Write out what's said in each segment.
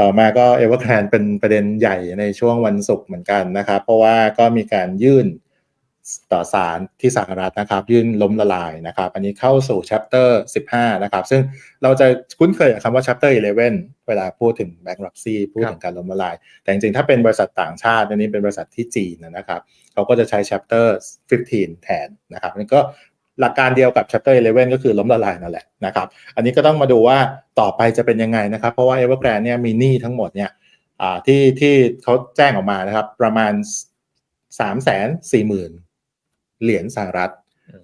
ต่อมาก็เอเวอร์แกรนเป็นประเด็นใหญ่ในช่วงวันศุกร์เหมือนกันนะครับ เพราะว่าก็มีการยื่นต่อศาลที่สหรัฐนะครับ ยื่นล้มละลายนะครับ อันนี้เข้าสู่ chapter 15 นะครับ ซึ่งเราจะคุ้นเคยกับคำว่า chapter 11 เวลาพูดถึง bankruptcy พูดถึงการล้มละลาย แต่จริงๆ ถ้าเป็นบริษัทต่างชาติอันนี้เป็นบริษัทที่จีนนะครับ เขาก็จะใช้ chapter 15 แทนนะครับนี่ก็ หลักการเดียวกับ chapter 11 ก็คือล้มละลายนั่นแหละนะครับ อันนี้ก็ต้องมาดูว่าต่อไปจะเป็นยังไงนะครับ เพราะว่า Evergrande เนี่ยมีหนี้ทั้งหมดเนี่ยที่ที่เขาแจ้งออกมานะครับ ประมาณ 3 4 0 0 0 0 เหรียญสหรัฐ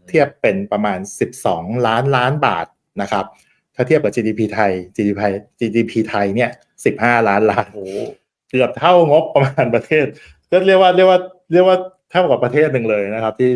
เทียบเป็นประมาณ 12 ล้านล้านบาทนะครับ ถ้าเทียบกับ GDP ไทย GDP GDP ไทยเนี่ย 15 ล้านล้านโอ้เกือบเท่างบประมาณประเทศก็เรียกว่าเรียกว่าเรียกว่าเท่ากับประเทศหนึ่งเลยนะครับ ที่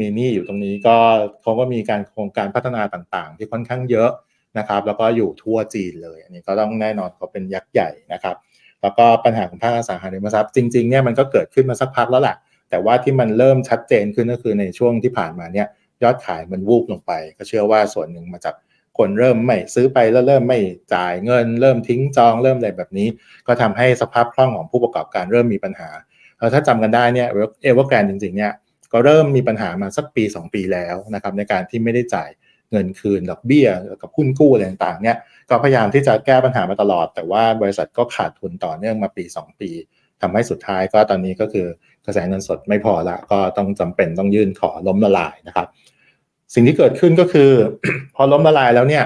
มีหนี้อยู่ตรงนี้ก็เขาก็มีการโครงการพัฒนาต่างๆ ที่ค่อนข้างเยอะนะครับ แล้วก็อยู่ทั่วจีนเลย อันนี้ก็ต้องแน่นอนเขาเป็นยักษ์ใหญ่นะครับ แล้วก็ปัญหาของภาคอสังหาริมทรัพย์จริงๆเนี่ยมันก็เกิดขึ้นมาสักพักแล้วแหละแต่ว่าที่มันเริ่มชัดเจนขึ้นก็คือในช่วงที่ผ่านมาเนี่ยยอดขายมันวูบลงไป ก็เชื่อว่าส่วนหนึ่งมาจากคนเริ่มไม่ซื้อไปแล้วเริ่มไม่จ่ายเงิน เริ่มทิ้งจองเริ่มอะไรแบบนี้ ก็ทำให้สภาพคล่องของผู้ประกอบการเริ่มมีปัญหาแล้วถ้าจำกันได้เนี่ยเอเวอร์แกรนจริงๆเนี่ย ก็เริ่มมีปัญหามาสักปี 2 ปีแล้วนะครับในการที่ไม่ได้จ่ายเงินคืนดอกเบี้ยกับหุ้นกู้อะไรต่างๆเนี่ยก็พยายามที่จะแก้ปัญหามาตลอด แต่ว่าบริษัทก็ขาดทุนต่อเนื่องมาปี 2 ปีทำให้สุดท้ายก็ตอนนี้ก็คือกระแสเงินสดไม่พอละก็ต้องจำเป็นต้องยื่นขอล้มละลายนะครับ สิ่งที่เกิดขึ้นก็คือ พอล้มละลายแล้วเนี่ย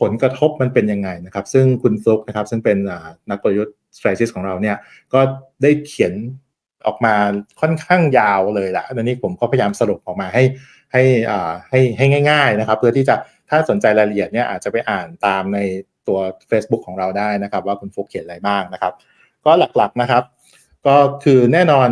ผลกระทบมันเป็นยังไงนะครับ ซึ่งคุณฟลุกนะครับซึ่งเป็นนักกลยุทธ์ strategist ของเราเนี่ยก็ได้เขียน ออกมาค่อนข้างยาวเลยละอันนี้ผมก็พยายามสรุปออกมาให้ให้อ่าให้ให้ง่าย ๆนะครับ เพื่อที่จะถ้าสนใจรายละเอียดเนี่ยอาจจะไปอ่านตามในตัว Facebook ของเราได้นะครับ ว่าคุณฟุกเขียนอะไรบ้างนะครับ ก็หลักๆนะครับ ก็คือแน่นอน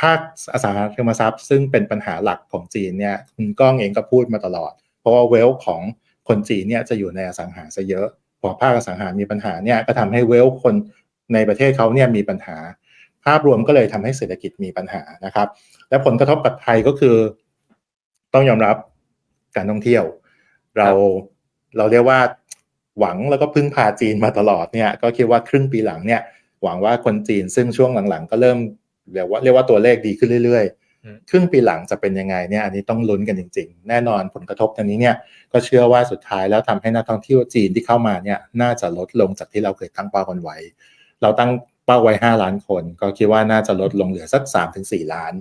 ภาคอสังหาริมทรัพย์ ซึ่งเป็นปัญหาหลักของจีนเนี่ยคุณก้องเองก็พูดมาตลอด เพราะว่าเวลของคนจีนเนี่ยจะอยู่ในอสังหาซะเยอะพอภาคอสังหามีปัญหาเนี่ยก็ทำให้เวลคนในประเทศเขาเนี่ยมีปัญหา ภาพรวมก็เลยทำให้เศรษฐกิจมีปัญหานะครับ และผลกระทบกับไทยก็คือ ต้องยอมรับการท่องเที่ยว เราเราเรียกว่าหวังแล้วก็พึ่งพาจีนมาตลอดเนี่ยก็คิดว่าครึ่งปีหลังเนี่ย หวังว่าคนจีนซึ่งช่วงหลังๆ ก็เริ่มเรียกว่าเรียกว่าตัวเลขดีขึ้นเรื่อยๆ ครึ่งปีหลังจะเป็นยังไงเนี่ยอันนี้ต้องลุ้นกันจริง ๆ แน่นอนผลกระทบตรงนี้เนี่ยก็เชื่อว่าสุดท้ายแล้วทำให้นักท่องเที่ยวจีนที่เข้ามาเนี่ยน่าจะลดลงจากที่เราเคยตั้งเป้ากันไว้ เราตั้ง เป้าไว้ 5 ล้านคน ก็คิดว่าน่าจะลดลงเหลือสัก 3-4 ล้าน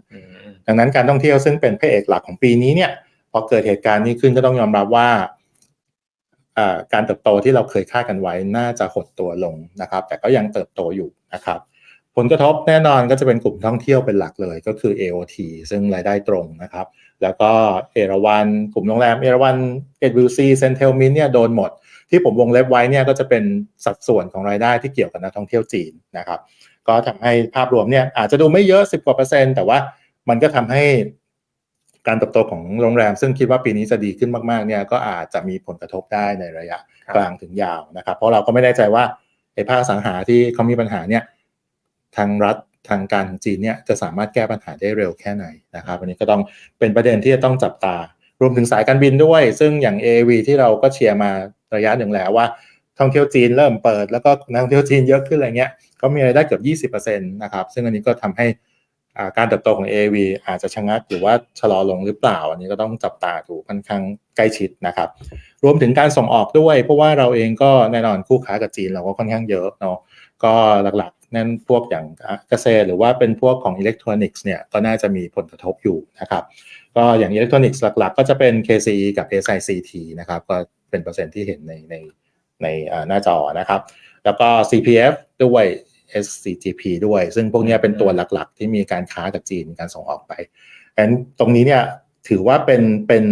ดังนั้นการท่องเที่ยวซึ่งเป็นพระเอกหลักของปีนี้เนี่ยพอเกิดเหตุการณ์นี้ขึ้นก็ต้องยอมรับว่าการเติบโตที่เราเคยคาดกันไว้น่าจะหดตัวลงนะครับ แต่ก็ยังเติบโตอยู่นะครับ ผลกระทบแน่นอนก็จะเป็นกลุ่มท่องเที่ยวเป็นหลักเลยก็คือ AOT ซึ่งรายได้ตรงนะครับ แล้วก็เอราวันกลุ่มโรงแรมเอราวันเอ็ดวิลซีเซนเทลมินเนี่ยโดนหมด ที่ผมวงเล็บไว้เนี่ยก็จะเป็นสัดส่วนของรายได้ที่เกี่ยวกับนักท่องเที่ยวจีนนะครับ ก็ทำให้ภาพรวมเนี่ยอาจจะดูไม่เยอะ 10กว่าเปอร์เซ็นต์แต่ว่ามันก็ทำให้การเติบโตของโรงแรม ซึ่งคิดว่าปีนี้จะดีขึ้นมากๆเนี่ยก็อาจจะมีผลกระทบได้ในระยะกลางถึงยาวนะครับ เพราะเราก็ไม่แน่ใจว่าไอ้ภาคสังหาที่เขามีปัญหาเนี่ย ทางรัฐทางการของจีนเนี่ยจะสามารถแก้ปัญหาได้เร็วแค่ไหนนะครับวันนี้ก็ต้องเป็นประเด็นที่จะต้องจับตา รวมถึงสายการบินด้วย ซึ่งอย่าง AV ที่เราก็เชียร์มาระยะหนึ่งแล้วว่าท่องเที่ยวจีนเริ่มเปิดแล้วก็นักท่องเที่ยวจีนเยอะขึ้นอะไรเงี้ยเขามีรายได้เกือบ20%นะครับซึ่งอันนี้ก็ทำให้การเติบโตของ AV อาจจะชะงักหรือว่าชะลอลงหรือเปล่า อันนี้ก็ต้องจับตาดูค่อนข้างใกล้ชิดนะครับ รวมถึงการส่งออกด้วย เพราะว่าเราเองก็แน่นอนคู่ค้ากับจีนเราก็ค่อนข้างเยอะเนาะก็หลักๆ นั่นพวกอย่างเกษตรหรือว่าเป็นพวกของอิเล็กทรอนิกส์เนี่ยก็น่าจะมีผลกระทบอยู่นะครับก็อย่างอิเล็กทรอนิกส์หลักๆ ก็จะเป็น KCE กับ SICT นะครับก็เป็นเปอร์เซ็นต์ที่เห็นในในในหน้าจอนะครับ แล้วก็ CPF ด้วย SCGP ด้วย ซึ่งพวกนี้เป็นตัวหลักๆ ที่มีการค้ากับจีนการส่งออกไปอันตรงนี้เนี่ยถือว่าเป็นเป็น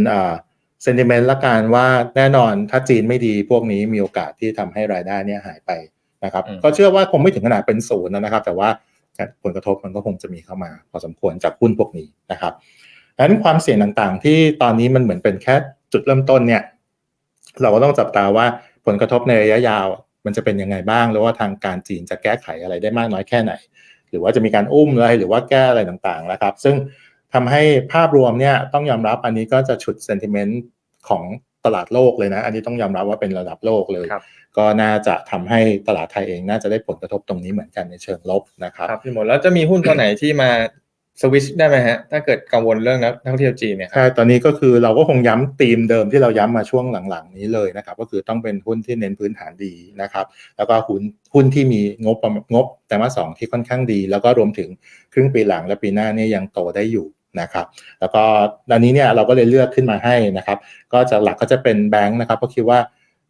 เซนติเมนต์ละกันว่าแน่นอนถ้าจีนไม่ดีพวกนี้มีโอกาสที่ทำให้รายได้เนี่ยหายไป นะครับก็เชื่อว่าคงไม่ถึงขนาดเป็นศูนย์นะครับ แต่ว่าผลกระทบมันก็คงจะมีเข้ามา พอสมควรจากหุ้นพวกนี้นะครับดังนั้นความเสี่ยงต่างๆ ที่ตอนนี้มันเหมือนเป็นแค่จุดเริ่มต้นเนี่ย เราก็ต้องจับตาว่าผลกระทบในระยะยาว มันจะเป็นยังไงบ้าง แล้วว่าทางการจีนจะแก้ไขอะไรได้มากน้อยแค่ไหน หรือว่าจะมีการอุ้มอะไรหรือว่าแก้อะไรต่างๆนะครับ ซึ่งทำให้ภาพรวมเนี่ยต้องยอมรับอันนี้ก็จะฉุดเซนติเมนต์ของ ตลาดโลกเลยนะ อันนี้ต้องยอมรับว่าเป็นระดับโลกเลยครับก็น่าจะทำให้ตลาดไทยเองน่าจะได้ผลกระทบตรงนี้เหมือนกันในเชิงลบนะครับครับพี่หมดแล้วจะมีหุ้นตัวไหนที่มาสวิชได้ไหมฮะ ถ้าเกิดกังวลเรื่องนักท่องเที่ยวจีนเนี่ยครับใช่ตอนนี้ก็คือเราก็คงย้ำธีมเดิมที่เราย้ำมาช่วงหลังๆ นี้เลยนะครับ ก็คือต้องเป็นหุ้นที่เน้นพื้นฐานดีนะครับ แล้วก็หุ้นหุ้นที่มีงบประมาณงบแต่ว่าสองที่ค่อนข้างดี แล้วก็รวมถึงครึ่งปีหลังและปีหน้าเนี่ยยังโตได้อยู่ นะครับแล้วก็ตอนนี้เนี่ยเราก็เลยเลือกขึ้นมาให้นะครับ ก็จะหลักก็จะเป็นแบงค์นะครับเพราะคิดว่า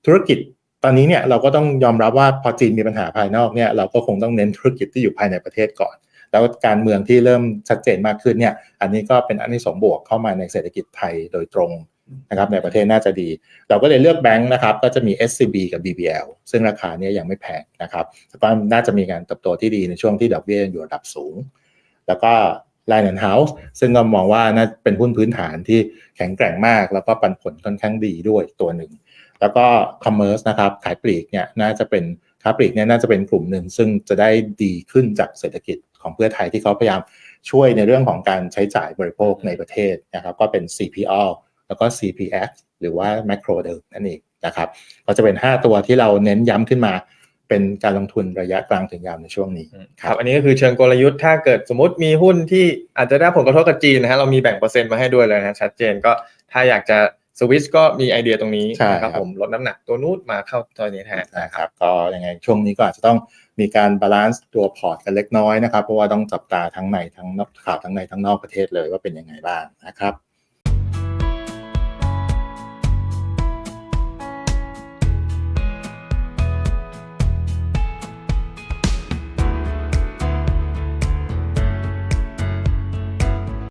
ธุรกิจตอนนี้เนี่ยเราก็ต้องยอมรับว่าพอจีนมีปัญหาภายนอกเนี่ยเราก็คงต้องเน้นธุรกิจที่อยู่ภายในประเทศก่อน แล้วการเมืองที่เริ่มชัดเจนมากขึ้นเนี่ยอันนี้ก็เป็นอันที่สองบวกเข้ามาในเศรษฐกิจไทยโดยตรงนะครับในประเทศน่าจะดี เราก็เลยเลือกแบงค์นะครับก็จะมี SCB กับ BBL ซึ่งราคาเนี้ยังไม่แพงนะครับแล้วก็น่าจะมีการเติบโตที่ดีในช่วงที่ดอกเบี้ยอยู่ระดับสูง แล้วก็ Line and House ซึ่งก็มองว่าน่าเป็นหุ้นพื้นฐานที่แข็งแกร่งมาก แล้วก็ปันผลค่อนข้างดีด้วยตัวหนึ่ง แล้วก็ Commerce นะครับขายปลีกเนี่ยน่าจะเป็นค้าปลีกเนี่ยน่าจะเป็นกลุ่มหนึ่ง ซึ่งจะได้ดีขึ้นจากเศรษฐกิจของเพื่อไทยที่เขาพยายามช่วยในเรื่องของการใช้จ่ายบริโภคในประเทศนะครับก็เป็น CPO แล้วก็ CPX หรือว่า Macro เดิมนั่นเองนะครับก็จะเป็น 5 ตัวที่เราเน้นย้ำขึ้นมา เป็นการลงทุนระยะกลางถึงยาวในช่วงนี้ครับ อันนี้ก็คือเชิงกลยุทธ์ถ้าเกิดสมมติมีหุ้นที่อาจจะได้ผลกระทบกับจีนนะฮะเรามีแบ่งเปอร์เซ็นต์มาให้ด้วยเลยนะฮะชัดเจนก็ถ้าอยากจะสวิชก็มีไอเดียตรงนี้ใช่นะครับผมลดน้ำหนักตัวนู้นมาเข้าตัวนี้แทนนะครับก็ยังไงช่วงนี้ก็อาจจะต้องมีการบาลานซ์ตัวพอร์ตกันเล็กน้อยนะครับ เพราะว่าต้องจับตาทั้งในทั้งนอกข่าวทั้งในทั้งนอกประเทศเลยว่าเป็นยังไงบ้างนะครับ